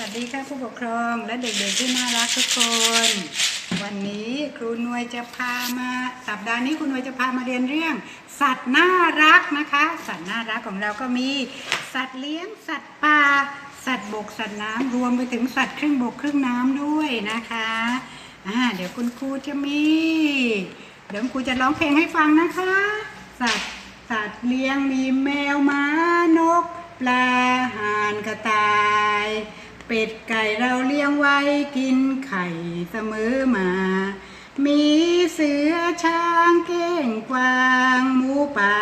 วัสดีค่ะผู้ปกครองและเด็กๆที่น่ารักทุกคน วันนี้ครูนวยจะพามาสัปดาห์นี้ครูนวยจะพามาเรียนเรื่อง สัตว์น่ารักนะคะ สัตว์น่ารักของเราก็มี สัตว์เลี้ยงสัตว์ป่าสัตว์บกสัตว์น้ำรวมไปถึงสัตว์ครึ่งบกครึ่งน้ำด้วยนะคะอ่าเดี๋ยวคุณครูจะมี เดี๋ยวคุณครูจะร้องเพลงให้ฟังนะคะ สัตว์สัตว์เลี้ยงมีแมวม้านก ปลาห่านกระต่าย เป็ดไก่เราเลี้ยงไว้กินไข่เสมอมา มีเสือช้างเก้งกวางหมูป่า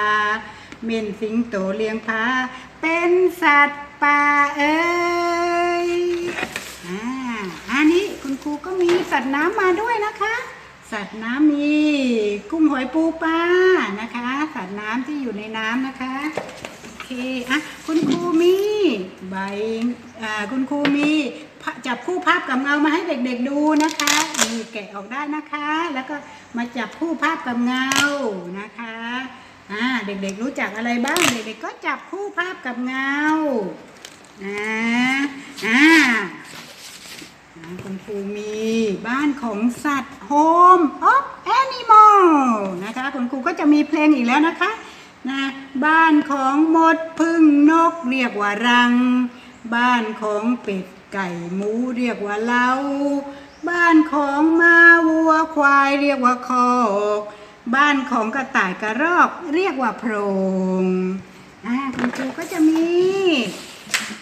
เม่นสิงโตเลี้ยงพาเป็นสัตว์ป่าเอ้ยอ่าอันนี้คุณครูก็มีสัตว์น้ำมาด้วยนะคะ สัตว์น้ำมีกุ้งหอยปูปลานะคะ สัตว์น้ำที่อยู่ในน้ำนะคะ โอเค อะ คุณครูมี ใบคุณครูมีจับคู่ภาพกับเงามาให้เด็กๆดูนะคะนี่แกะออกได้นะคะ แล้วก็มาจับคู่ภาพกับเงานะคะอ่าเด็กๆรู้จักอะไรบ้างเด็กๆก็จับคู่ภาพกับเงาอ่าอ่าอ่าคุณครูมีบ้านของสัตว์ Home of Animal นะคะคุณครูก็จะมีเพลงอีกแล้วนะคะนะ บ้านของมดพึ่งนกเรียกว่ารัง บ้านของเป็ดไก่หมูเรียกว่าเล้า บ้านของม้าวัวควายเรียกว่าคอกบ้านของกระต่ายกระรอกเรียกว่าโพรงอ่าคุณครูก็จะมี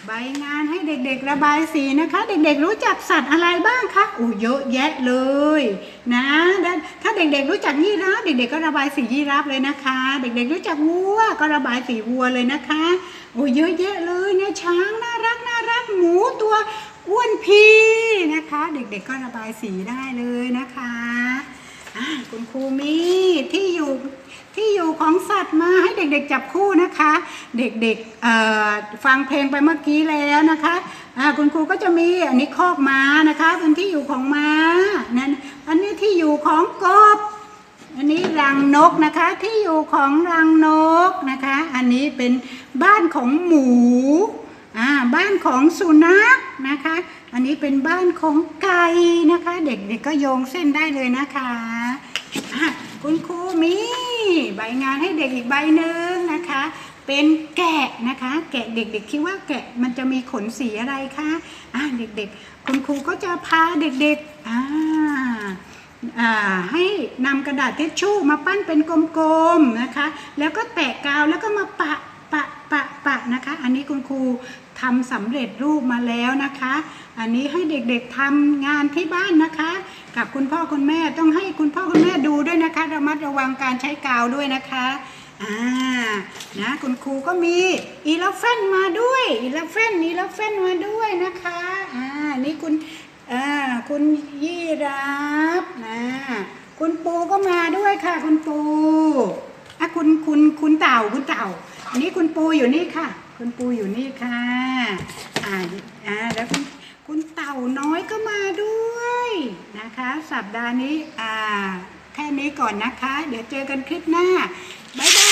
ใบงานให้เด็กๆระบายสีนะคะ เด็กๆรู้จักสัตว์อะไรบ้างคะอู้เยอะแยะเลยนะถ้าเด็กๆรู้จักยีราฟเด็กๆก็ระบายสียีราฟเลยนะคะ เด็กๆรู้จักวัวก็ระบายสีวัวเลยนะคะโอ้เยอะแยะเลยเนี่ยช้างน่ารักน่ารักหมูตัวอ้วนพีนะคะ เด็กๆก็ระบายสีได้เลยนะคะคุณครูมีที่อยู่ ที่อยู่ของสัตว์มาให้เด็กๆจับคู่นะคะ เด็กๆฟังเพลงไปเมื่อกี้แล้วนะคะคุณครูก็จะมีอันนี้คอกม้านะคะเป็นที่อยู่ของม้านั่นอันนี้ที่อยู่ของกบอันนี้รังนกนะคะที่อยู่ของรังนกนะคะ อันนี้เป็นบ้านของหมูอ่าบ้านของสุนัขนะคะ อันนี้เป็นบ้านของไก่นะคะ เด็กๆก็โยงเส้นได้เลยนะคะ คุณครูมีใบงานให้เด็กอีกใบหนึ่งนะคะ เป็นแกะนะคะ แกะเด็กๆคิดว่าแกะมันจะมีขนสีอะไรคะอ่าเด็กๆ คุณครูก็จะพาเด็กๆอ่าอ่าให้นำกระดาษทิชชู่มาปั้นเป็นกลมๆนะคะ แล้วก็แตะกาวแล้วก็มาปะปะปะปะนะคะ อันนี้คุณครูทำสำเร็จรูปมาแล้วนะคะ อันนี้ให้เด็กๆทำงานที่บ้านนะคะ กับคุณพ่อคุณแม่ต้องให้คุณพ่อคุณแม่ดู นะคะระมัดระวังการใช้กาวด้วยนะคะอ่านะคุณครูก็มีอีลฟเฟนมาด้วยอีลฟเฟนอีลฟเฟนมาด้วยนะคะอ่านี่คุณอ่าคุณยี่รับนะคุณปูก็มาด้วยค่ะ คุณปูอะคุณคุณคุณเต่าคุณเต่าอันนี้คุณปูอยู่นี่ค่ะ คุณปูอยู่นี่ค่ะอ่าอ่าแล้วคุณคุณเต่าน้อยก็มาด้วยนะคะ สัปดาห์นี้อ่า แค่นี้ก่อนนะคะ เดี๋ยวเจอกันคลิปหน้า บ๊ายบาย